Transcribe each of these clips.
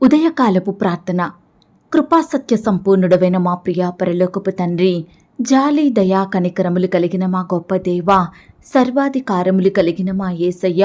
ఉదయకాలపు ప్రార్థన. కృపాసత్య సంపూర్ణుడవైన మా ప్రియ పరలోకపు తండ్రి జాలి దయా కనికరములు కలిగిన మా గొప్ప దేవ సర్వాధికారములు కలిగిన మా యేసయ్య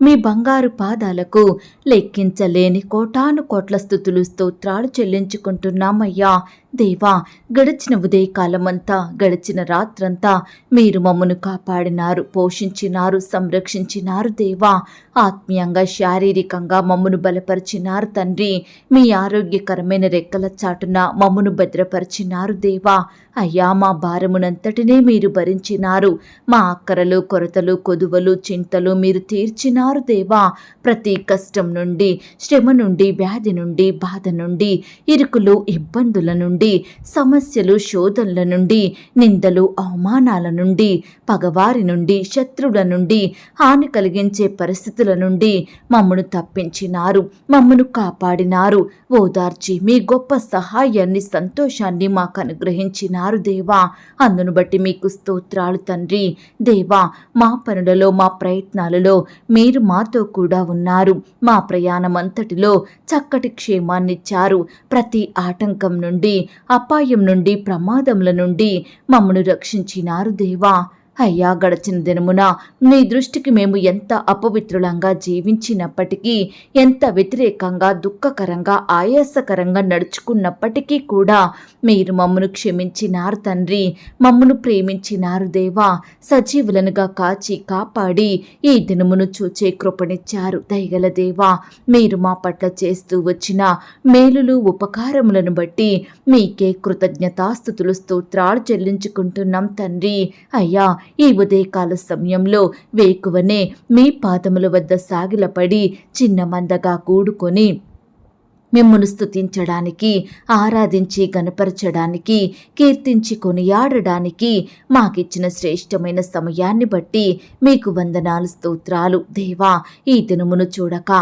మీ బంగారు పాదాలకు లెక్కించలేని కోటాను కోట్ల స్థుతులు స్తోత్రాలు చెల్లించుకుంటున్నామయ్యా. దేవా గడిచిన ఉదయకాలమంతా గడిచిన రాత్రంతా మీరు మమ్మను కాపాడినారు పోషించినారు సంరక్షించినారు దేవా. ఆత్మీయంగా శారీరకంగా మమ్మను బలపరిచినారు తండ్రి. మీ ఆరోగ్యకరమైన రెక్కల చాటున మమ్మను భద్రపరిచినారు దేవా. అయ్యా మా భారమునంతటినే మీరు భరించినారు. మా అక్కరలు కొరతలు కొదువలు చింతలు మీరు తీర్చినారు దేవా. ప్రతి కష్టం నుండి శ్రమ నుండి వ్యాధి నుండి బాధ నుండి ఇరుకులు ఇబ్బందుల నుండి సమస్యలు శోధనల నుండి నిందలు అవమానాల నుండి పగవారి నుండి శత్రువుల నుండి హాని కలిగించే పరిస్థితుల నుండి మమ్మను తప్పించినారు మమ్మను కాపాడినారు. ఓదార్చి మీ గొప్ప సహాయాన్ని సంతోషాన్ని మాకు అనుగ్రహించినారు దేవా. అందును బట్టి మీకు స్తోత్రాలు తండ్రి. దేవా మా పనులలో మా ప్రయత్నాలలో మీరు మాతో కూడా ఉన్నారు. మా ప్రయాణం అంతటిలో చక్కటి క్షేమాన్నిచ్చారు. ప్రతి ఆటంకం నుండి అపాయం నుండి ప్రమాదముల నుండి మమ్మను రక్షించినారు దేవా. అయ్యా గడచిన దినమున మీ దృష్టికి మేము ఎంత అపవిత్రులంగా జీవించినప్పటికీ ఎంత వ్యతిరేకంగా దుఃఖకరంగా ఆయాసకరంగా నడుచుకున్నప్పటికీ కూడా మీరు మమ్మను క్షమించినారు తండ్రి. మమ్మను ప్రేమించినారు దేవా. సజీవులనుగా కాచి కాపాడి ఈ దినమును చూచే కృపణిచ్చారు దయగల దేవా. మీరు మా పట్ల చేస్తూ వచ్చిన మేలులు ఉపకారములను బట్టి మీకే కృతజ్ఞతాస్థుతులు స్తోత్రాలు చెల్లించుకుంటున్నాం తండ్రి. అయ్యా ఈ ఉదయకాల సమయంలో వేకువనే మీ పాదముల వద్ద సాగిలపడి చిన్న మందగా కూడుకొని మిమ్మును స్తుతించడానికి ఆరాధించి గనపరచడానికి కీర్తించి కొనియాడడానికి మాకిచ్చిన శ్రేష్టమైన సమయాన్ని బట్టి మీకు వందనాలు స్తోత్రాలు. దేవా ఈ దినమును చూడక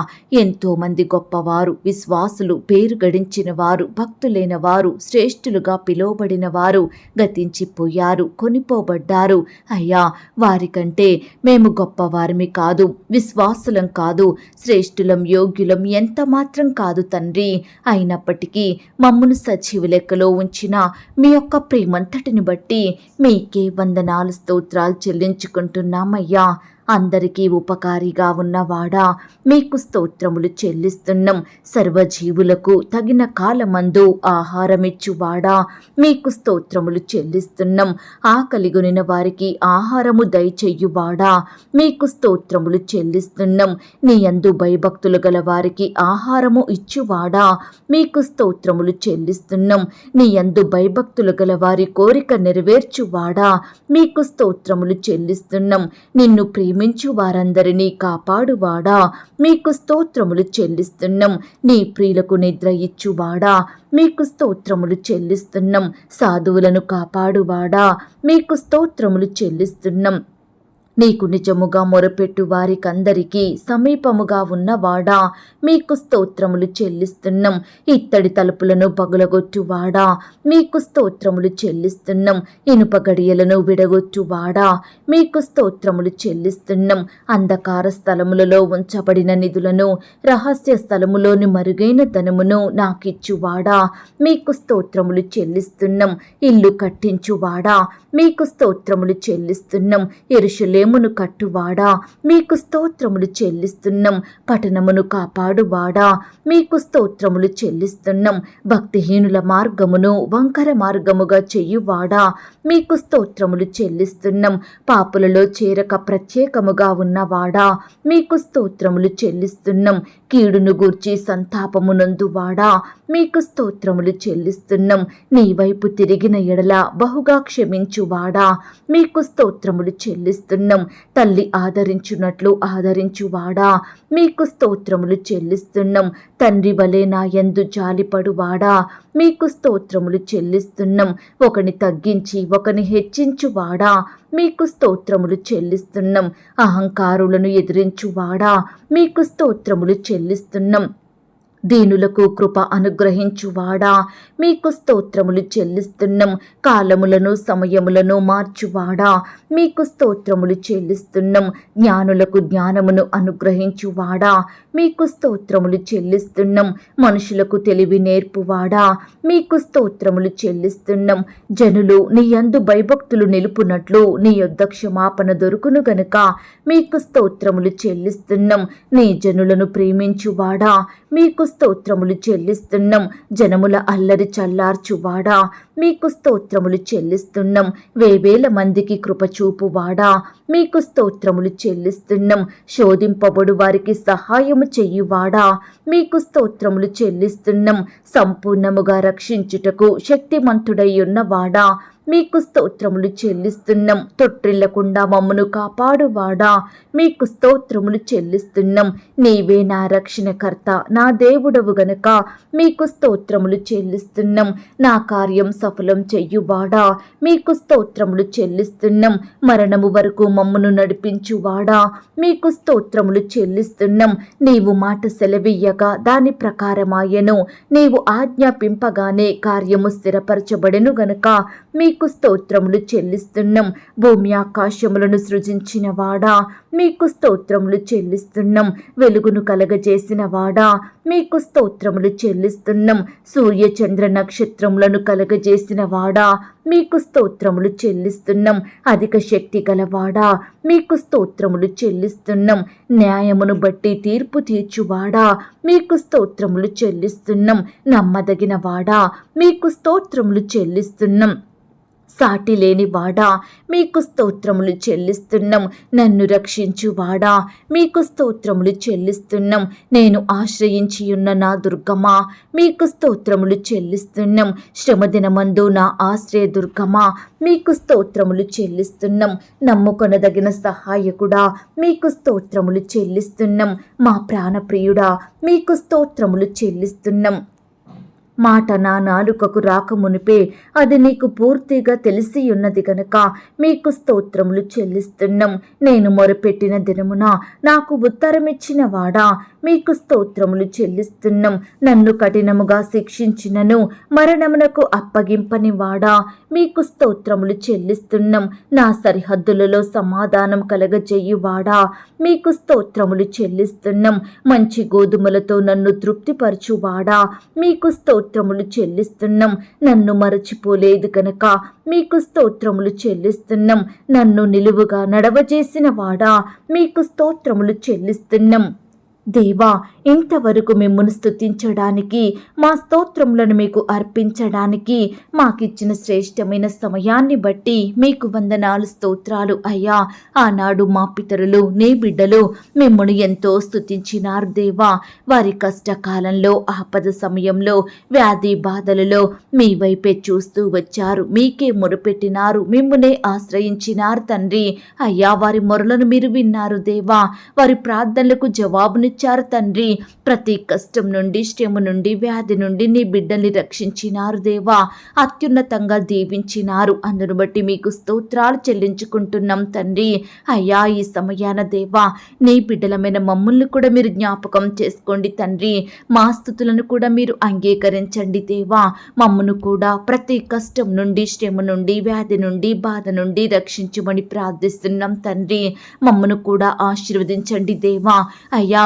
ఎంతో మంది గొప్పవారు విశ్వాసులు పేరు గడించిన వారు భక్తులైన వారు శ్రేష్ఠులుగా పిలువబడిన వారు గతించిపోయారు కొనిపోబడ్డారు. అయ్యా వారికంటే మేము గొప్పవారిమి కాదు విశ్వాసులం కాదు శ్రేష్ఠులం యోగ్యులం ఎంత మాత్రం కాదు తండ్రి. అయినప్పటికీ మమ్మును సజీవ లెక్కలో ఉంచిన మీ యొక్క ప్రేమంతటిని బట్టి మీకే వందనాలు స్తోత్రాలు చెల్లించుకుంటున్నామయ్యా. అందరికీ ఉపకారిగా ఉన్నవాడా? మీకు స్తోత్రములు చెల్లిస్తున్నాం. సర్వజీవులకు తగిన కాలమందు ఆహారమిచ్చువాడా? మీకు స్తోత్రములు చెల్లిస్తున్నాం. ఆకలిగొనిన వారికి ఆహారము దయచెయ్యువాడా మీకు స్తోత్రములు చెల్లిస్తున్నాం. నీ యందు భయభక్తులు గల వారికి ఆహారము ఇచ్చువాడా? మీకు స్తోత్రములు చెల్లిస్తున్నాం. నీ యందు భయభక్తులు గల వారి కోరిక నెరవేర్చువాడా? మీకు స్తోత్రములు చెల్లిస్తున్నాం. నిన్ను ప్రేమించు వారందరినీ కాపాడువాడా? మీకు స్తోత్రములు చెల్లిస్తున్నాం. నీ ప్రియులకు నిద్ర ఇచ్చువాడా? మీకు స్తోత్రములు చెల్లిస్తున్నాం. సాధువులను కాపాడువాడా? మీకు స్తోత్రములు చెల్లిస్తున్నాం. నీకు నిజముగా మొరపెట్టు వారికందరికీ సమీపముగా ఉన్నవాడా? మీకు స్తోత్రములు చెల్లిస్తున్నాం. ఇత్తడి తలుపులను పగులగొట్టువాడా? మీకు స్తోత్రములు చెల్లిస్తున్నాం. ఇనుప గడియలను విడగొట్టువాడా? మీకు స్తోత్రములు చెల్లిస్తున్నాం. అంధకార స్థలములలో ఉంచబడిన నిధులను రహస్య స్థలములోని మరుగైన ధనమును నాకిచ్చువాడా? మీకు స్తోత్రములు చెల్లిస్తున్నాం. ఇల్లు కట్టించువాడా? మీకు స్తోత్రములు చెల్లిస్తున్నాం. ప్రేమను కట్టువాడా? మీకు స్తోత్రములు చెల్లిస్తున్నాం. పట్టణమును కాపాడువాడా? మీకు స్తోత్రములు చెల్లిస్తున్నాం. భక్తిహీనుల మార్గమును వంకర మార్గముగా చేయువాడా? మీకు స్తోత్రములు చెల్లిస్తున్నాం. పాపులలో చేరక ప్రత్యేకముగా ఉన్నవాడా? మీకు స్తోత్రములు చెల్లిస్తున్నాం. కీడును గూర్చి సంతాపమునందువాడా? మీకు స్తోత్రములు చెల్లిస్తున్నాం. నీ వైపు తిరిగిన ఎడల బహుగా క్షమించువాడా? మీకు స్తోత్రములు చెల్లిస్తున్నాం. తల్లి ఆదరించున్నట్లు ఆదరించువాడా? మీకు స్తోత్రములు చెల్లిస్తున్నాం. తండ్రి వలె నా యందు జాలిపడువాడా? మీకు స్తోత్రములు చెల్లిస్తున్నాం. ఒకని తగ్గించి ఒకని హెచ్చించువాడా? మీకు స్తోత్రములు చెల్లిస్తున్నాం. అహంకారులను ఎదిరించువాడా? మీకు స్తోత్రములు చెల్లిస్తున్నాం. దీనులకు కృప అనుగ్రహించువాడా? మీకు స్తోత్రములు చెల్లిస్తున్నాం. కాలములను సమయములను మార్చువాడా? మీకు స్తోత్రములు చెల్లిస్తున్నాం. జ్ఞానులకు జ్ఞానమును అనుగ్రహించువాడా? మీకు స్తోత్రములు చెల్లిస్తున్నాం. మనుషులకు తెలివి నేర్పువాడా? మీకు స్తోత్రములు చెల్లిస్తున్నాం. జనులు నీ యందు భయభక్తులు నిలుపునట్లు నీ యొద్ద క్షమాపణ దొరుకును గనుక మీకు స్తోత్రములు చెల్లిస్తున్నాం. నీ జనులను ప్రేమించువాడా? మీకు స్తోత్రములు చెల్లిస్తున్నాం. జనముల అల్లరి చల్లార్చువాడా? మీకు స్తోత్రములు చెల్లిస్తున్నాం. వేవేల మందికి కృపచూపువాడా మీకు స్తోత్రములు చెల్లిస్తున్నాం. శోధింపబడు వారికి సహాయము చెయ్యువాడా మీకు స్తోత్రములు చెల్లిస్తున్నాం. సంపూర్ణముగా రక్షించుటకు శక్తిమంతుడై ఉన్నవాడా మీకు స్తోత్రములు చెల్లిస్తున్నాం. తొట్టిల్లకుండా మమ్మను కాపాడువాడా. మీకు స్తోత్రములు చెల్లిస్తున్నాం. నీవే నా రక్షణకర్త నా దేవుడవు గనుక. మీకు స్తోత్రములు చెల్లిస్తున్నాం. నా కార్యం సఫలం చెయ్యువాడా మీకు స్తోత్రములు చెల్లిస్తున్నాం. మరణము వరకు మమ్మను నడిపించువాడా? మీకు స్తోత్రములు చెల్లిస్తున్నాం. నీవు మాట సెలవియ్యగా దాని ప్రకారమాయను. నీవు ఆజ్ఞాపింపగానే కార్యము స్థిరపరచబడెను గనుక మీకు స్తోత్రములు చెల్లిస్తున్నాం. భూమి ఆకాశములను సృజించిన వాడా? మీకు స్తోత్రములు చెల్లిస్తున్నాం. వెలుగును కలగజేసిన వాడా? మీకు స్తోత్రములు చెల్లిస్తున్నాం. సూర్య చంద్ర నక్షత్రములను చేసిన వాడా మీకు స్తోత్రములు చెల్లిస్తున్నాం. అధిక శక్తి గలవాడా? మీకు స్తోత్రములు చెల్లిస్తున్నాం. న్యాయమును బట్టి తీర్పు తీర్చువాడా? మీకు స్తోత్రములు చెల్లిస్తున్నాం. నమ్మదగిన వాడా మీకు స్తోత్రములు చెల్లిస్తున్నాం. సాటి లేని వాడా మీకు స్తోత్రములు చెల్లిస్తున్నాం. నన్ను రక్షించు వాడా మీకు స్తోత్రములు చెల్లిస్తున్నాం. నేను ఆశ్రయించి ఉన్న నా దుర్గమా మీకు స్తోత్రములు చెల్లిస్తున్నాం. శ్రమదినమందు నా ఆశ్రయ దుర్గమా మీకు స్తోత్రములు చెల్లిస్తున్నాం. నమ్ముకొనదగిన సహాయకుడా మీకు స్తోత్రములు చెల్లిస్తున్నాం. మా ప్రాణప్రియుడా మీకు స్తోత్రములు చెల్లిస్తున్నాం. మాట నా నాలుకకు రాకమునిపే అది నీకు పూర్తిగా తెలిసి ఉన్నది గనక మీకు స్తోత్రములు చెల్లిస్తున్నాం. నేను మొరపెట్టిన దినమున నాకు ఉత్తరమిచ్చిన వాడా మీకు స్తోత్రములు చెల్లిస్తున్నాం. నన్ను కఠినముగా శిక్షించినను మరణమునకు అప్పగింపని వాడా మీకు స్తోత్రములు చెల్లిస్తున్నాం. నా సరిహద్దులలో సమాధానం కలగజేయువాడా? మీకు స్తోత్రములు చెల్లిస్తున్నాం. మంచి గోధుమలతో నన్ను తృప్తిపరచువాడా? మీకు స్తోత్రములు చెల్లిస్తున్నాం. నన్ను మరచిపోలేదు కనుక మీకు స్తోత్రములు చెల్లిస్తున్నాం. నన్ను నిలువుగా నడవజేసిన వాడా మీకు స్తోత్రములు చెల్లిస్తున్నాం. దేవా ఇంతవరకు మిమ్మల్ని స్తుతించడానికి మా స్తోత్రములను మీకు అర్పించడానికి మాకిచ్చిన శ్రేష్టమైన సమయాన్ని బట్టి మీకు వందనాలు స్తోత్రాలు. అయ్యా ఆనాడు మా పితరులు నీ బిడ్డలు మిమ్మల్ని ఎంతో స్తుతించినారు దేవా. వారి కష్టకాలంలో ఆపద సమయంలో వ్యాధి బాధలలో మీ వైపే చూస్తూ వచ్చారు. మీకే మొరపెట్టినారు మిమ్మునే ఆశ్రయించినారు తండ్రి. అయ్యా వారి మొరలను మీరు విన్నారు దేవా. వారి ప్రార్థనలకు జవాబుని జవాబునిచ్చారు తండ్రి. ప్రతి కష్టం నుండి శ్రమ నుండి వ్యాధి నుండి నీ బిడ్డల్ని రక్షించినారు దేవా. అత్యున్నతంగా దీవించినారు. అందును బట్టి మీకు స్తోత్రాలు చెల్లించుకుంటున్నాం తండ్రి. అయ్యా ఈ సమయాన దేవా నీ బిడ్డలమైన మమ్మల్ని కూడా మీరు జ్ఞాపకం చేసుకోండి తండ్రి. మా స్థుతులను కూడా మీరు అంగీకరించండి దేవా. మమ్మను కూడా ప్రతి కష్టం నుండి శ్రమ నుండి వ్యాధి నుండి బాధ నుండి రక్షించమని ప్రార్థిస్తున్నాం తండ్రి. మమ్మను కూడా ఆశీర్వదించండి దేవా. అయ్యా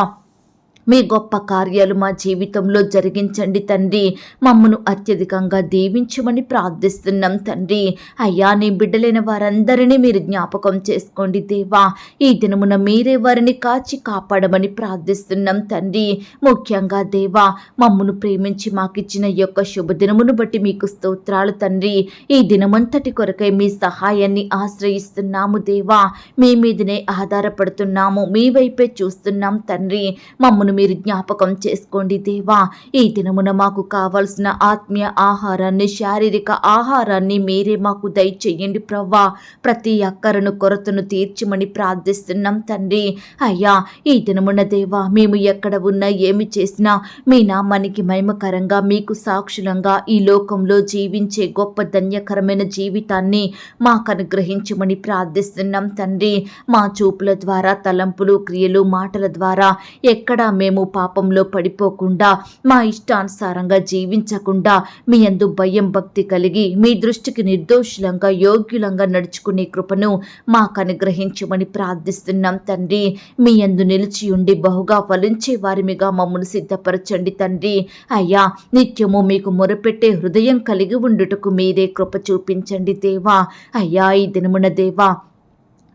మీ గొప్ప కార్యాలు మా జీవితంలో జరిగించండి తండ్రి. మమ్మను అత్యధికంగా దీవించమని ప్రార్థిస్తున్నాం తండ్రి. అయ్యా నీ బిడ్డలైన వారందరినీ మీరు జ్ఞాపకం చేసుకోండి దేవా. ఈ దినమున మీరే వారిని కాచి కాపాడమని ప్రార్థిస్తున్నాం తండ్రి. ముఖ్యంగా దేవా మమ్మను ప్రేమించి మాకిచ్చిన ఈ యొక్క శుభదినమును బట్టి మీకు స్తోత్రాలు తండ్రి. ఈ దినమంతటి కొరకై మీ సహాయాన్ని ఆశ్రయిస్తున్నాము దేవా. మీ మీదనే ఆధారపడుతున్నాము. మీ వైపే చూస్తున్నాం తండ్రి. మమ్మను మీరు జ్ఞాపకం చేసుకోండి దేవా. ఈ దినమున మాకు కావలసిన ఆత్మీయ ఆహారాన్ని శారీరక ఆహారాన్ని మీరే మాకు దయచేయండి ప్రవ్వా. ప్రతి అక్కరను కొరతను తీర్చమని ప్రార్థిస్తున్నాం తండ్రి. అయ్యా ఈ దినమున దేవా మేము ఎక్కడ ఉన్నా ఏమి చేసినా మీ నామానికి మహిమకరంగా మీకు సాక్షులంగా ఈ లోకంలో జీవించే గొప్ప ధన్యకరమైన జీవితాన్ని మాకు అనుగ్రహించమని ప్రార్థిస్తున్నాం తండ్రి. మా చూపుల ద్వారా తలంపులు క్రియలు మాటల ద్వారా ఎక్కడా మేము మేము పాపంలో పడిపోకుండా మా ఇష్టానుసారంగా జీవించకుండా మీ అందు భయం భక్తి కలిగి మీ దృష్టికి నిర్దోషులంగా యోగ్యులంగా నడుచుకునే కృపను మాకు అనుగ్రహించమని ప్రార్థిస్తున్నాం తండ్రి. మీ అందు నిలిచి ఉండి బహుగా ఫలించే వారిమిగా మమ్మల్ని సిద్ధపరచండి తండ్రి. అయ్యా నిత్యము మీకు మొరపెట్టే హృదయం కలిగి ఉండుటకు మీరే కృప చూపించండి దేవా. అయ్యా ఈ దినమున దేవా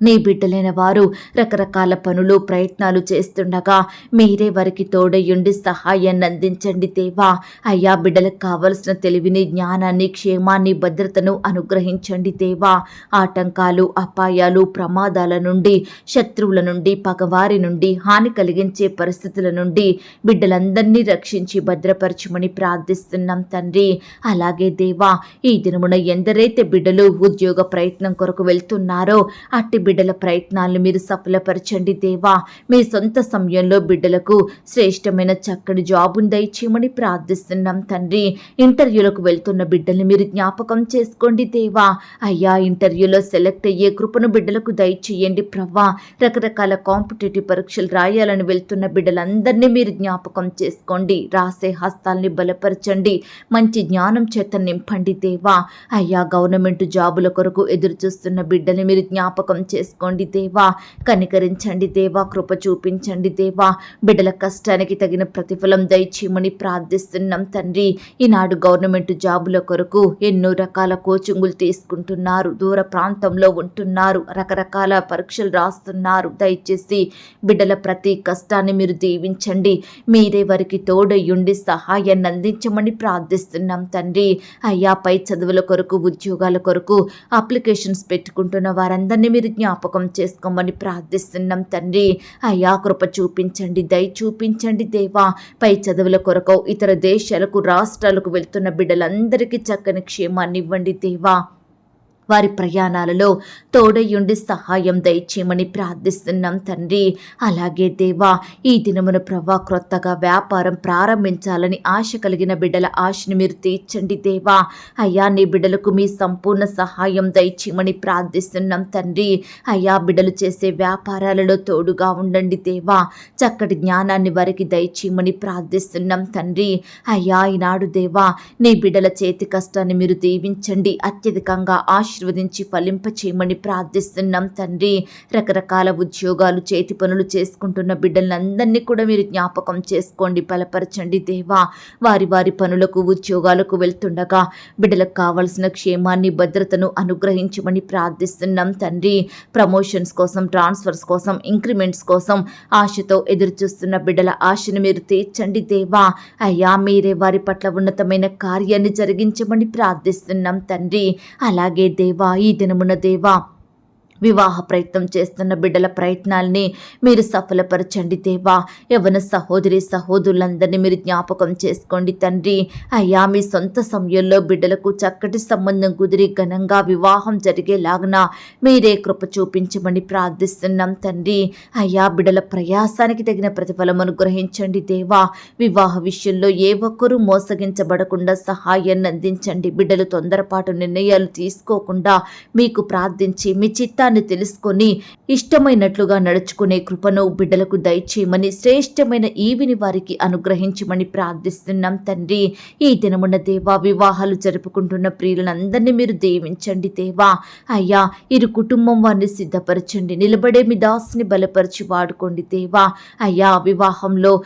నీ బిడ్డలైన వారు రకరకాల పనులు ప్రయత్నాలు చేస్తుండగా మీరే వారికి తోడయుండి సహాయాన్ని అందించండి దేవా. అయ్యా బిడ్డలకు కావలసిన తెలివిని జ్ఞానాన్ని క్షేమాన్ని భద్రతను అనుగ్రహించండి దేవా. ఆటంకాలు అపాయాలు ప్రమాదాల నుండి శత్రువుల నుండి పగవారి నుండి హాని కలిగించే పరిస్థితుల నుండి బిడ్డలందరినీ రక్షించి భద్రపరచమని ప్రార్థిస్తున్నాం తండ్రి. అలాగే దేవా ఈ దినమున ఎందరైతే బిడ్డలు ఉద్యోగ ప్రయత్నం కొరకు వెళ్తున్నారో అట్టి బిడ్డల ప్రయత్నాలను మీరు సఫలపరచండి దేవా. మీ సొంత సమయంలో బిడ్డలకు శ్రేష్టమైన చక్కని జాబును దయచేయమని ప్రార్థిస్తున్నాం తండ్రి. ఇంటర్వ్యూలకు వెళ్తున్న బిడ్డల్ని మీరు జ్ఞాపకం చేసుకోండి దేవా. అయ్యా ఇంటర్వ్యూలో సెలెక్ట్ అయ్యే కృపను బిడ్డలకు దయచేయండి ప్రవ్వా. రకరకాల కాంపిటేటివ్ పరీక్షలు రాయాలని వెళ్తున్న బిడ్డలందరినీ మీరు జ్ఞాపకం చేసుకోండి. రాసే హస్తాల్ని బలపరచండి. మంచి జ్ఞానం చేత నింపండి దేవా. అయ్యా గవర్నమెంట్ జాబుల కొరకు ఎదురు చూస్తున్న బిడ్డని మీరు జ్ఞాపకం చేసుకోండి దేవా. కనికరించండి దేవా కృప చూపించండి దేవా. బిడ్డల కష్టానికి తగిన ప్రతిఫలం దయచేయమని ప్రార్థిస్తున్నాం తండ్రి. ఈనాడు గవర్నమెంట్ జాబుల కొరకు ఎన్నో రకాల కోచింగులు తీసుకుంటున్నారు. దూర ప్రాంతంలో ఉంటున్నారు. రకరకాల పరీక్షలు రాస్తున్నారు. దయచేసి బిడ్డల ప్రతి కష్టాన్ని మీరు దీవించండి. మీరే వారికి తోడయ్యుండి సహాయాన్ని అందించమని ప్రార్థిస్తున్నాం తండ్రి. అయ్యా పై చదువుల కొరకు ఉద్యోగాల కొరకు అప్లికేషన్స్ పెట్టుకుంటున్న వారందరినీ మీరు జ్ఞాపకం చేసుకోమని ప్రార్థిస్తున్నాం తండ్రి. అయ్యా కృప చూపించండి దయ చూపించండి దేవా. పై చదువుల కొరకు ఇతర దేశాలకు రాష్ట్రాలకు వెళ్తున్న బిడ్డలందరికీ చక్కని క్షేమాన్ని ఇవ్వండి దేవా. వారి ప్రయాణాలలో తోడయుండి సహాయం దయచేయమని ప్రార్థిస్తున్నాం తండ్రి. అలాగే దేవా ఈ దినమున ప్రభా క్రొత్తగా వ్యాపారం ప్రారంభించాలని ఆశ కలిగిన బిడ్డల ఆశని మీరు తీర్చండి దేవా. అయ్యా నీ బిడ్డలకు మీ సంపూర్ణ సహాయం దయచేయమని ప్రార్థిస్తున్నాం తండ్రి. అయ్యా బిడ్డలు చేసే వ్యాపారాలలో తోడుగా ఉండండి దేవా. చక్కటి జ్ఞానాన్ని వారికి దయచేయమని ప్రార్థిస్తున్నాం తండ్రి. అయ్యా ఈనాడు దేవా నీ బిడ్డల చేతి కష్టాన్ని మీరు దీవించండి. అత్యధికంగా ఆశ ఆశీర్వదించి ఫలింపచేయమని ప్రార్థిస్తున్నాం తండ్రి. రకరకాల ఉద్యోగాలు చేతి పనులు చేసుకుంటున్న బిడ్డలందరినీ కూడా మీరు జ్ఞాపకం చేసుకోండి బలపరచండి దేవా. వారి వారి పనులకు ఉద్యోగాలకు వెళ్తుండగా బిడ్డలకు కావలసిన క్షేమాన్ని భద్రతను అనుగ్రహించమని ప్రార్థిస్తున్నాం తండ్రి. ప్రమోషన్స్ కోసం ట్రాన్స్ఫర్స్ కోసం ఇంక్రిమెంట్స్ కోసం ఆశతో ఎదురుచూస్తున్న బిడ్డల ఆశను మీరు తీర్చండి దేవా. అయ్యా మీరే వారి పట్ల ఉన్నతమైన కార్యాన్ని జరిగించమని ప్రార్థిస్తున్నాం తండ్రి. అలాగే దేవా ఈ దినమున దేవా వివాహ ప్రయత్నం చేస్తున్న బిడ్డల ప్రయత్నాల్ని మీరు సఫలపరచండి దేవా. యవన సహోదరి సహోదరులందరినీ మీరు జ్ఞాపకం చేసుకోండి తండ్రి. అయ్యా మీ సొంత సమయంలో బిడ్డలకు చక్కటి సంబంధం కుదిరి ఘనంగా వివాహం జరిగేలాగున మీరే కృప చూపించమని ప్రార్థిస్తున్నాం తండ్రి. అయ్యా బిడ్డల ప్రయాసానికి తగిన ప్రతిఫలం అనుగ్రహించండి దేవా. వివాహ విషయంలో ఏ ఒక్కరూ మోసగించబడకుండా సహాయాన్ని అందించండి. బిడ్డలు తొందరపాటు నిర్ణయాలు తీసుకోకుండా మీకు ప్రార్థించి మీ చిత్తాన్ని తెలుసుకొని ఇష్టమైనట్లుగా నడుచుకునే కృపను బిడ్డలకు దయచేయమని శ్రేష్టమైన ఈవిని వారికి అనుగ్రహించమని ప్రార్థిస్తున్నాం తండ్రి. ఈ దినమున దేవా వివాహాలు జరుపుకుంటున్న ప్రియులందరినీ మీరు దీవించండి దేవా. అయ్యా ఇరు కుటుంబం వారిని సిద్ధపరచండి నిలబడే మీ దాసుని బలపరిచి వాడుకోండి దేవా. అయ్యా వివాహంలో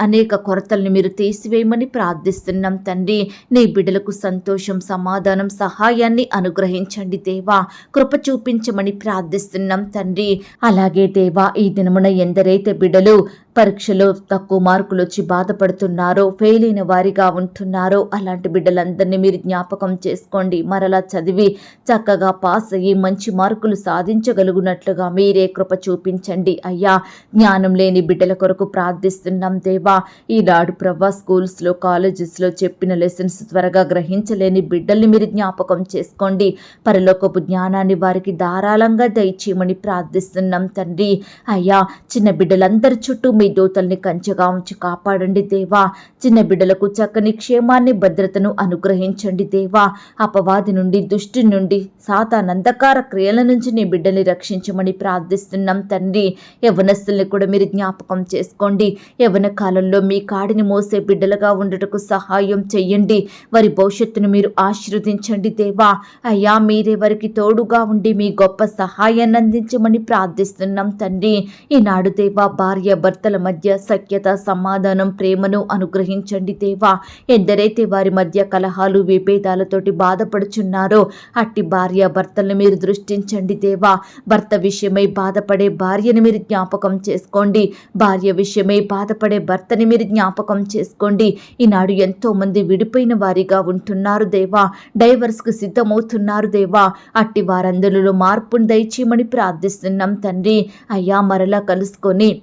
అనేక కొరతల్ని మీరు తీసివేయమని ప్రార్థిస్తున్నాం తండ్రి. నీ బిడ్డలకు సంతోషం సమాధానం సహాయాన్ని అనుగ్రహించండి దేవా. కృప చూపించమని ప్రార్థిస్తున్నాం తండ్రి. అలాగే దేవా ఈ దినమున ఎందరైతే బిడ్డలు పరీక్షలో తక్కువ మార్కులు వచ్చి బాధపడుతున్నారో ఫెయిల్ అయిన వారిగా ఉంటున్నారో అలాంటి బిడ్డలందరినీ మీరు జ్ఞాపకం చేసుకోండి. మరలా చదివి చక్కగా పాస్ అయ్యి మంచి మార్కులు సాధించగలుగునట్లుగా మీరే కృప చూపించండి. అయ్యా జ్ఞానం లేని బిడ్డల కొరకు ప్రార్థిస్తున్నాం దేవా. ఈనాడు ప్రభా స్కూల్స్లో కాలేజెస్లో చెప్పిన లెసన్స్ త్వరగా గ్రహించలేని బిడ్డల్ని మీరు జ్ఞాపకం చేసుకోండి. పరలోకపు జ్ఞానాన్ని వారికి ధారాళంగా బలంగా దయచేయమని ప్రార్థిస్తున్నాం తండ్రి. అయ్యా చిన్న బిడ్డలందరి చుట్టూ మీ దోతల్ని కంచెగా ఉంచి కాపాడండి దేవా. చిన్న బిడ్డలకు చక్కని క్షేమాన్ని భద్రతను అనుగ్రహించండి దేవా. అపవాది నుండి దుష్టి నుండి సాతానందకార క్రియల నుంచి నీ బిడ్డని రక్షించమని ప్రార్థిస్తున్నాం తండ్రి. యవనస్తుల్ని కూడా మీరు జ్ఞాపకం చేసుకోండి. యవన కాలంలో మీ కాడిని మోసే బిడ్డలుగా ఉండటకు సహాయం చెయ్యండి. వారి భవిష్యత్తును మీరు ఆశీర్వదించండి దేవా. అయ్యా మీరే వారికి తోడుగా ఉండి మీ గొప్ప సహాయాన్ని అందించమని ప్రార్థిస్తున్నాం తండ్రి. ఈనాడు దేవా భార్య భర్తల మధ్య సఖ్యత సమాధానం ప్రేమను అనుగ్రహించండి దేవా. ఎందరైతే వారి మధ్య కలహాలు విభేదాలతోటి బాధపడుచున్నారో అట్టి భార్య భర్తలను మీరు దృష్టించండి దేవా. భర్త విషయమై బాధపడే భార్యని మీరు జ్ఞాపకం చేసుకోండి. భార్య విషయమై బాధపడే భర్తని మీరు జ్ఞాపకం చేసుకోండి. ఈనాడు ఎంతో మంది విడిపోయిన వారిగా ఉంటున్నారు దేవా. డైవర్స్కు సిద్ధమవుతున్నారు దేవా. అట్టి వారందరిలో మార్పు దయచేయమని ప్రార్థిస్తున్నాం తండ్రి. అయ్యా మరలా కలుసుకొని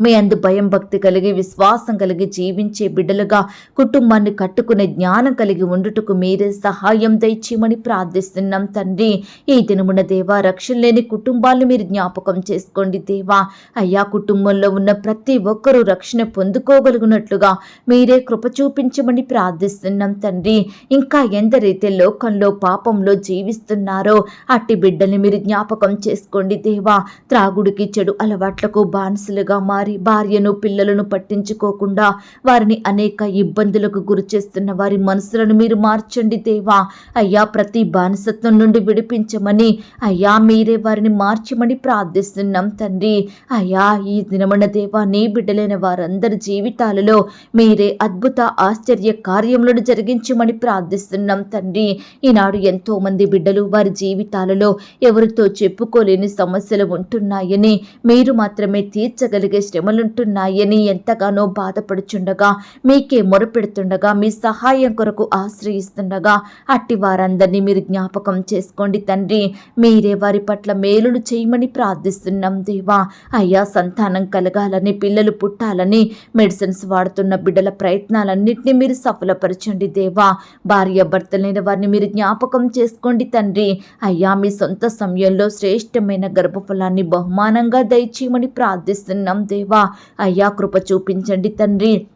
మీ అందు భయం భక్తి కలిగి విశ్వాసం కలిగి జీవించే బిడ్డలుగా కుటుంబాన్ని కట్టుకునే జ్ఞానం కలిగి ఉండుటకు మీరే సహాయం దయచేయమని ప్రార్థిస్తున్నాం తండ్రి. ఈ దినమున దేవా రక్షణ లేని కుటుంబాలను మీరు జ్ఞాపకం చేసుకోండి దేవా. అయ్యా కుటుంబంలో ఉన్న ప్రతి ఒక్కరూ రక్షణ పొందుకోగలుగునట్లుగా మీరే కృప చూపించమని ప్రార్థిస్తున్నాం తండ్రి. ఇంకా ఎందరైతే లోకంలో పాపంలో జీవిస్తున్నారో అట్టి బిడ్డల్ని మీరు జ్ఞాపకం చేసుకోండి దేవా. త్రాగుడికి చెడు అలవాట్లకు బానిసలుగా మారి వారి భార్యను పిల్లలను పట్టించుకోకుండా వారిని అనేక ఇబ్బందులకు గురి చేస్తున్న వారి మనసులను మీరు మార్చండి దేవా. అయ్యా ప్రతి బానిసత్వం నుండి విడిపించమని. అయ్యా మీరే వారిని మార్చమని ప్రార్థిస్తున్నాం తండ్రి. అయ్యా ఈ దినమన దేవా నీ బిడ్డలైన వారందరి జీవితాలలో మీరే అద్భుత ఆశ్చర్య కార్యములను జరిగించమని ప్రార్థిస్తున్నాం తండ్రి. ఈనాడు ఎంతో మంది బిడ్డలు వారి జీవితాలలో ఎవరితో చెప్పుకోలేని సమస్యలు ఉంటున్నాయని మీరు మాత్రమే తీర్చగలిగే శ్రమలుంటున్నాయని ఎంతగానో బాధపడుచుండగా మీకే మొరపెడుతుండగా మీ సహాయం కొరకు ఆశ్రయిస్తుండగా అట్టి వారందరినీ మీరు జ్ఞాపకం చేసుకోండి తండ్రి. మీరే వారి పట్ల మేలును చేయమని ప్రార్థిస్తున్నాం దేవా. అయ్యా సంతానం కలగాలని పిల్లలు పుట్టాలని మెడిసిన్స్ వాడుతున్న బిడ్డల ప్రయత్నాలన్నింటినీ మీరు సఫలపరచండి దేవా. భార్య భర్తలైన వారిని మీరు జ్ఞాపకం చేసుకోండి తండ్రి. అయ్యా మీ సొంత సమయంలో శ్రేష్టమైన గర్భఫలాన్ని బహుమానంగా దయచేయమని ప్రార్థిస్తున్నాం దేవా. అయ్యా కృప చూపించండి తండ్రి.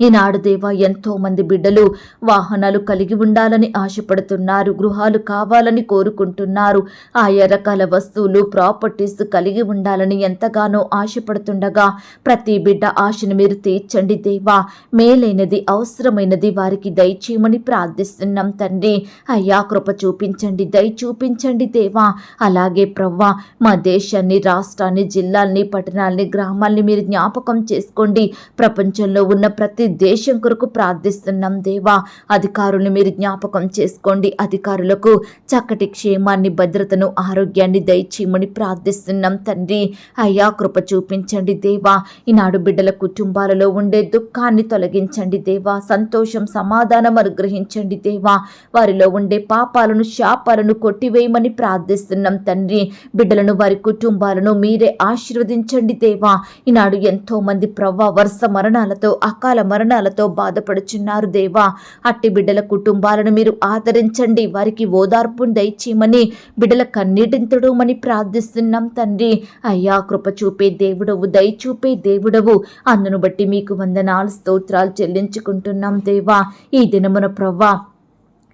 ఈనాడు దేవ ఎంతో మంది బిడ్డలు వాహనాలు కలిగి ఉండాలని ఆశపడుతున్నారు గృహాలు కావాలని కోరుకుంటున్నారు. ఆయా రకాల వస్తువులు ప్రాపర్టీస్ కలిగి ఉండాలని ఎంతగానో ఆశపడుతుండగా ప్రతి బిడ్డ ఆశను మీరు తీర్చండి దేవా. మేలైనది అవసరమైనది వారికి దయచేయమని ప్రార్థిస్తున్నాం తండ్రి. అయ్యా కృప చూపించండి దయ చూపించండి దేవా. అలాగే ప్రవ్వా మా దేశాన్ని రాష్ట్రాన్ని జిల్లాల్ని పట్టణాల్ని గ్రామాల్ని మీరు జ్ఞాపకం చేసుకోండి. ప్రపంచంలో ఉన్న ప్రతి దేశం కొరకు ప్రార్థిస్తున్నాం దేవా. అధికారులను మీరు జ్ఞాపకం చేసుకోండి. అధికారులకు చక్కటి క్షేమాన్ని భద్రతను ఆరోగ్యాన్ని దయచేయమని ప్రార్థిస్తున్నాం తండ్రి. అయ్యా కృప చూపించండి దేవా. ఈనాడు బిడ్డల కుటుంబాలలో ఉండే దుఃఖాన్ని తొలగించండి దేవా. సంతోషం సమాధానం అనుగ్రహించండి దేవా. వారిలో ఉండే పాపాలను శాపాలను కొట్టివేయమని ప్రార్థిస్తున్నాం తండ్రి. బిడ్డలను వారి కుటుంబాలను మీరే ఆశీర్వదించండి దేవా. ఈనాడు ఎంతో మంది ప్రవ్వ వరుస మరణాలతో అకాల మరణాలతో బాధపడుచున్నారు దేవా. అట్టి బిడ్డల కుటుంబాలను మీరు ఆదరించండి. వారికి ఓదార్పు దయచేయమని బిడ్డల కన్నీటిని తుడవమని ప్రార్థిస్తున్నాం తండ్రి. అయ్యా కృప చూపే దేవుడవు దయ చూపే దేవుడవు. అందును బట్టి మీకు వందనాలు స్తోత్రాలు చెల్లించుకుంటున్నాం దేవా. ఈ దినమున ప్రవ్వా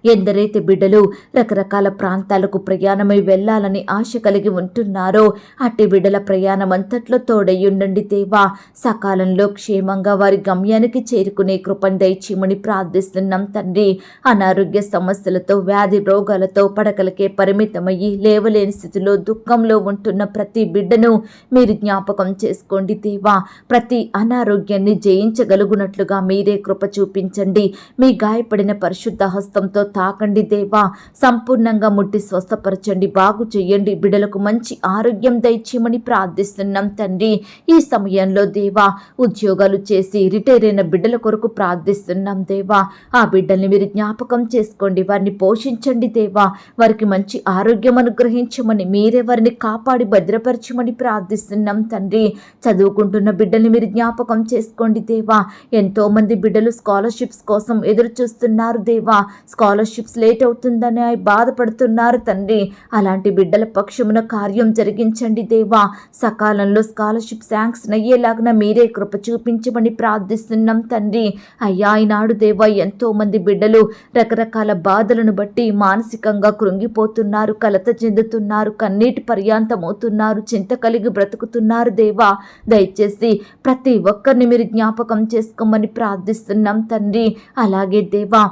ఎందరైతే బిడ్డలు రకరకాల ప్రాంతాలకు ప్రయాణమై వెళ్ళాలని ఆశ కలిగి ఉంటున్నారో అట్టి బిడ్డల ప్రయాణం అంతట్లో తోడయ్యుండండి దేవా. సకాలంలో క్షేమంగా వారి గమ్యానికి చేరుకునే కృపను దయచేయమని ప్రార్థిస్తున్నాం తండ్రి. అనారోగ్య సమస్యలతో వ్యాధి రోగాలతో పడకలకే పరిమితమయ్యి లేవలేని స్థితిలో దుఃఖంలో ఉంటున్న ప్రతి బిడ్డను మీరు జ్ఞాపకం చేసుకోండి దేవా. ప్రతి అనారోగ్యాన్ని జయించగలుగునట్లుగా మీరే కృప చూపించండి. మీ గాయపడిన పరిశుద్ధ హస్తంతో తాకండి దేవా. సంపూర్ణంగా ముట్టి స్వస్థపరచండి బాగు చేయండి. బిడలకు మంచి ఆరోగ్యం దయచేయమని ప్రార్థిస్తున్నాం తండ్రి. ఈ సమయంలో దేవా ఉద్యోగాలు చేసి రిటైర్ అయిన బిడ్డల కొరకు ప్రార్థిస్తున్నాం దేవా. ఆ బిడ్డల్ని మీరు జ్ఞాపకం చేసుకోండి వారిని పోషించండి దేవా. వారికి మంచి ఆరోగ్యం అనుగ్రహించమని మీరే వారిని కాపాడి భద్రపరచమని ప్రార్థిస్తున్నాం తండ్రి. చదువుకుంటున్న బిడ్డల్ని మీరు జ్ఞాపకం చేసుకోండి దేవా. ఎంతో మంది బిడ్డలు స్కాలర్షిప్స్ కోసం ఎదురు చూస్తున్నారు దేవా. స్కాలర్ స్కాలర్షిప్స్ లేట్ అవుతుందని బాధపడుతున్నారు తండ్రి. అలాంటి బిడ్డల పక్షమున కార్యం జరిగించండి దేవా. సకాలంలో స్కాలర్షిప్ శాంక్షన్ అయ్యేలాగా మీరే కృప చూపించమని ప్రార్థిస్తున్నాం తండ్రి. అయ్యా ఈనాడు దేవా ఎంతో మంది బిడ్డలు రకరకాల బాధలను బట్టి మానసికంగా కృంగిపోతున్నారు కలత చెందుతున్నారు కన్నీటి పర్యాంతమవుతున్నారు చింత కలిగి బ్రతుకుతున్నారు దేవా. దయచేసి ప్రతి ఒక్కరిని మీరు జ్ఞాపకం చేసుకోమని ప్రార్థిస్తున్నాం తండ్రి. అలాగే దేవా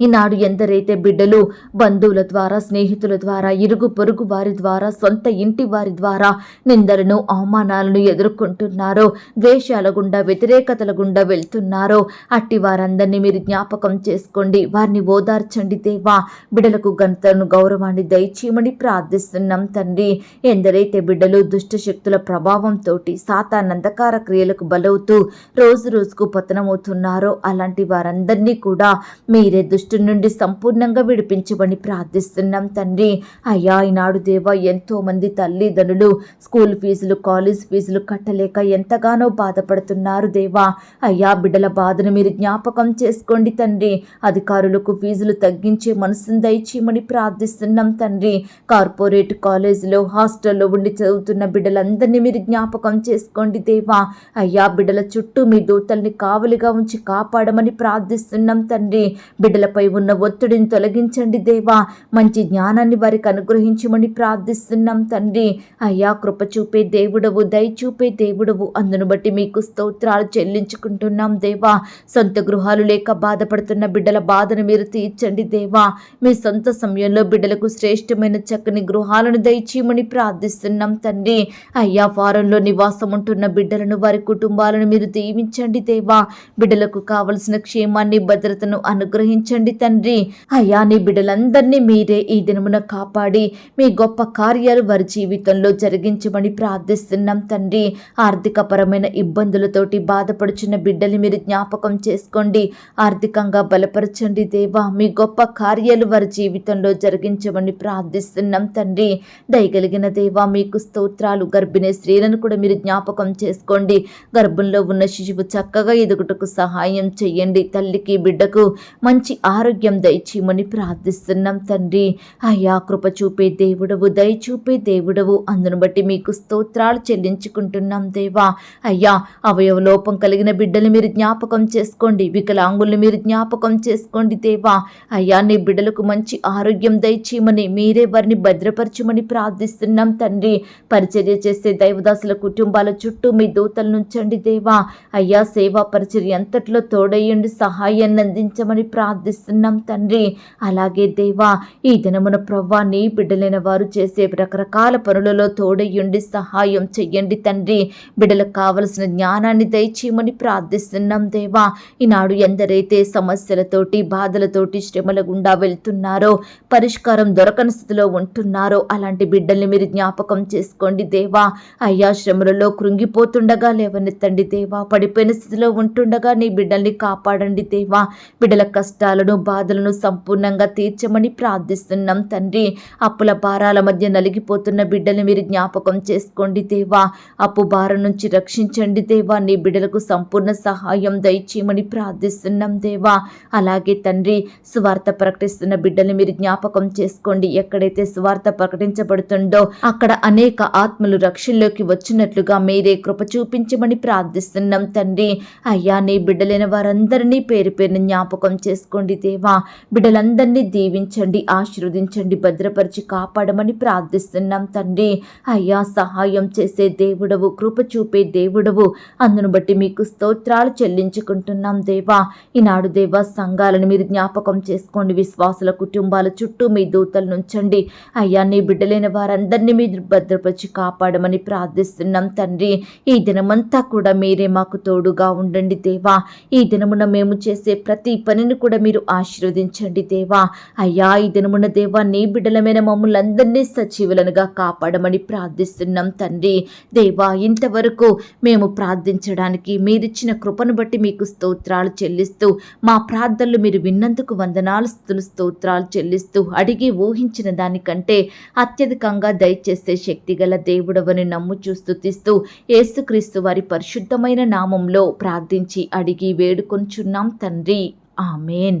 ఈనాడు ఎందరైతే బిడ్డలు బంధువుల ద్వారా స్నేహితుల ద్వారా ఇరుగు పొరుగు వారి ద్వారా సొంత ఇంటి వారి ద్వారా నిందలను అవమానాలను ఎదుర్కొంటున్నారో ద్వేషాల గుండా వ్యతిరేకతల గుండా వెళ్తున్నారో అట్టి వారందరినీ మీరు జ్ఞాపకం చేసుకోండి. వారిని ఓదార్చండి దేవా. బిడ్డలకు గంతను గౌరవాన్ని దయచేయమని ప్రార్థిస్తున్నాం తండ్రి. ఎందరైతే బిడ్డలు దుష్ట శక్తుల ప్రభావంతో సాతానందకార క్రియలకు బలవుతూ రోజు రోజుకు పతనమవుతున్నారో అలాంటి వారందరినీ కూడా మీరే దుష్ట దుష్టు నుండి సంపూర్ణంగా విడిపించమని ప్రార్థిస్తున్నాం తండ్రి. అయ్యా ఈనాడు దేవా ఎంతో మంది తల్లిదండ్రులు స్కూల్ ఫీజులు కాలేజ్ ఫీజులు కట్టలేక ఎంతగానో బాధపడుతున్నారు దేవా. అయ్యా బిడ్డల బాధను మీరు జ్ఞాపకం చేసుకోండి తండ్రి. అధికారులకు ఫీజులు తగ్గించే మనసును దయచేయమని ప్రార్థిస్తున్నాం తండ్రి. కార్పొరేట్ కాలేజీలో హాస్టల్లో ఉండి చదువుతున్న బిడ్డలందరినీ మీరు జ్ఞాపకం చేసుకోండి దేవా. అయ్యా బిడ్డల చుట్టూ మీ దూతల్ని కావలిగా ఉంచి కాపాడమని ప్రార్థిస్తున్నాం తండ్రి. బిడ్డలపై వారిపై ఉన్న ఒత్తిడిని తొలగించండి దేవా. మంచి జ్ఞానాన్ని వారికి అనుగ్రహించమని ప్రార్థిస్తున్నాం తండ్రి. అయ్యా కృప చూపే దేవుడవు దయ చూపే దేవుడవు. అందును బట్టి మీకు స్తోత్రాలు చెల్లించుకుంటున్నాం దేవా. సొంత గృహాలు లేక బాధపడుతున్న బిడ్డల బాధను మీరు తీర్చండి దేవా. మీ సొంత సమయంలో బిడ్డలకు శ్రేష్టమైన చక్కని గృహాలను దయచేయమని ప్రార్థిస్తున్నాం తండ్రి. అయ్యా ఫారంలో నివాసం ఉంటున్న బిడ్డలను వారి కుటుంబాలను మీరు దీవించండి దేవా. బిడ్డలకు కావలసిన క్షేమాన్ని భద్రతను అనుగ్రహించండి చేయండి తండ్రి. అయ్యా నీ బిడ్డలందరినీ మీరే ఈ దినమున కాపాడి మీ గొప్ప కార్యాలు వారి జీవితంలో జరిగించమని ప్రార్థిస్తున్నాం తండ్రి. ఆర్థికపరమైన ఇబ్బందులతోటి బాధపడుచున్న బిడ్డలు మీరు జ్ఞాపకం చేసుకోండి. ఆర్థికంగా బలపరచండి దేవా. మీ గొప్ప కార్యాలు వారి జీవితంలో జరిగించమని ప్రార్థిస్తున్నాం తండ్రి. దయగలిగిన దేవా మీకు స్తోత్రాలు గర్భిణీ స్త్రీలను కూడా మీరు జ్ఞాపకం చేసుకోండి. గర్భంలో ఉన్న శిశువు చక్కగా ఎదుగుటకు సహాయం చేయండి తల్లికి బిడ్డకు మంచి ఆరోగ్యం దయచేయమని ప్రార్థిస్తున్నాం తండ్రి. అయ్యా కృప చూపే దేవుడవు దయ చూపే దేవుడవు. అందును బట్టి మీకు స్తోత్రాలు చెల్లించుకుంటున్నాం దేవా. అయ్యా అవయవ లోపం కలిగిన బిడ్డలు మీరు జ్ఞాపకం చేసుకోండి. వికలాంగుల్ని మీరు జ్ఞాపకం చేసుకోండి దేవా. అయ్యా నీ బిడ్డలకు మంచి ఆరోగ్యం దయచేయమని మీరే వారిని భద్రపరచమని ప్రార్థిస్తున్నాం తండ్రి. పరిచర్య చేసే దైవదాసుల కుటుంబాల చుట్టూ మీ దూతలు నుంచండి దేవా. అయ్యా సేవా పరిచర్య అంతట్లో తోడయ్యండి సహాయాన్ని అందించమని ప్రార్థిస్తున్నాం ప్రార్థిస్తున్నాం తండ్రి. అలాగే దేవా ఈ దినమున ప్రవ్వా నీ బిడ్డలైన వారు చేసే రకరకాల పనులలో తోడయ్యుండి సహాయం చెయ్యండి తండ్రి. బిడ్డలకు కావలసిన జ్ఞానాన్ని దయచేయమని ప్రార్థిస్తున్నాం దేవా. ఈనాడు ఎందరైతే సమస్యలతోటి బాధలతోటి శ్రమల గుండా వెళ్తున్నారో పరిష్కారం దొరకని స్థితిలో ఉంటున్నారో అలాంటి బిడ్డల్ని మీరు జ్ఞాపకం చేసుకోండి దేవా. అయ్యా శ్రమలలో కృంగిపోతుండగా లేవనెత్తండి దేవా. పడిపోయిన స్థితిలో ఉంటుండగా నీ బిడ్డల్ని కాపాడండి దేవా. బిడ్డల కష్టాలను కష్టాలను బాధలను సంపూర్ణంగా తీర్చమని ప్రార్థిస్తున్నాం తండ్రి. అప్పుల భారాల మధ్య నలిగిపోతున్న బిడ్డలు మీరు జ్ఞాపకం చేసుకోండి దేవా. అప్పు భారం నుంచి రక్షించండి దేవా. నీ బిడ్డలకు సంపూర్ణ సహాయం దయచేయమని ప్రార్థిస్తున్నాం దేవా. అలాగే తండ్రి స్వార్థ ప్రకటిస్తున్న బిడ్డలు మీరు జ్ఞాపకం చేసుకోండి. ఎక్కడైతే స్వార్థ ప్రకటించబడుతుందో అక్కడ అనేక ఆత్మలు రక్షణలోకి వచ్చినట్లుగా మీరే కృప చూపించమని ప్రార్థిస్తున్నాం తండ్రి. అయ్యా నీ బిడ్డలైన వారందరినీ పేరు పేరును జ్ఞాపకం చేసుకోండి దేవా బిడ్డలందరినీ దీవించండి ఆశీర్వదించండి భద్రపరిచి కాపాడమని ప్రార్థిస్తున్నాం తండ్రి. అయ్యా సహాయం చేసే దేవుడవు కృప చూపే దేవుడవు. అందును బట్టి మీకు స్తోత్రాలు చెల్లించుకుంటున్నాం దేవా. ఈనాడు దేవా సంఘాలను మీరు జ్ఞాపకం చేసుకోండి విశ్వాసుల కుటుంబాల చుట్టూ మీ దూతలు నుంచండి అయ్యా నీ బిడ్డలైన వారందరినీ మీరు భద్రపరిచి కాపాడమని ప్రార్థిస్తున్నాం తండ్రి. ఈ దినమంతా కూడా మీరే మాకు తోడుగా ఉండండి దేవా. ఈ దినమున మేము చేసే ప్రతి పనిని కూడా మీరు ఆశీర్వదించండి దేవా. అయ్యా ఈ దినమున దేవా నీ బిడ్డలమైన మమ్మల్ని అందరినీ సజీవులనుగా కాపాడమని ప్రార్థిస్తున్నాం తండ్రి. దేవా ఇంతవరకు మేము ప్రార్థించడానికి మీరిచ్చిన కృపను బట్టి మీకు స్తోత్రాలు చెల్లిస్తూ మా ప్రార్థనలు మీరు విన్నందుకు వందనాలు స్థులు స్తోత్రాలు చెల్లిస్తూ అడిగి ఊహించిన దానికంటే అత్యధికంగా దయచేసే శక్తిగల దేవుడవని నమ్ము చూస్తూ తీస్తూ యేసుక్రీస్తు వారి పరిశుద్ధమైన నామంలో ప్రార్థించి అడిగి వేడుకొంచున్నాం తండ్రి. ఆమెన్.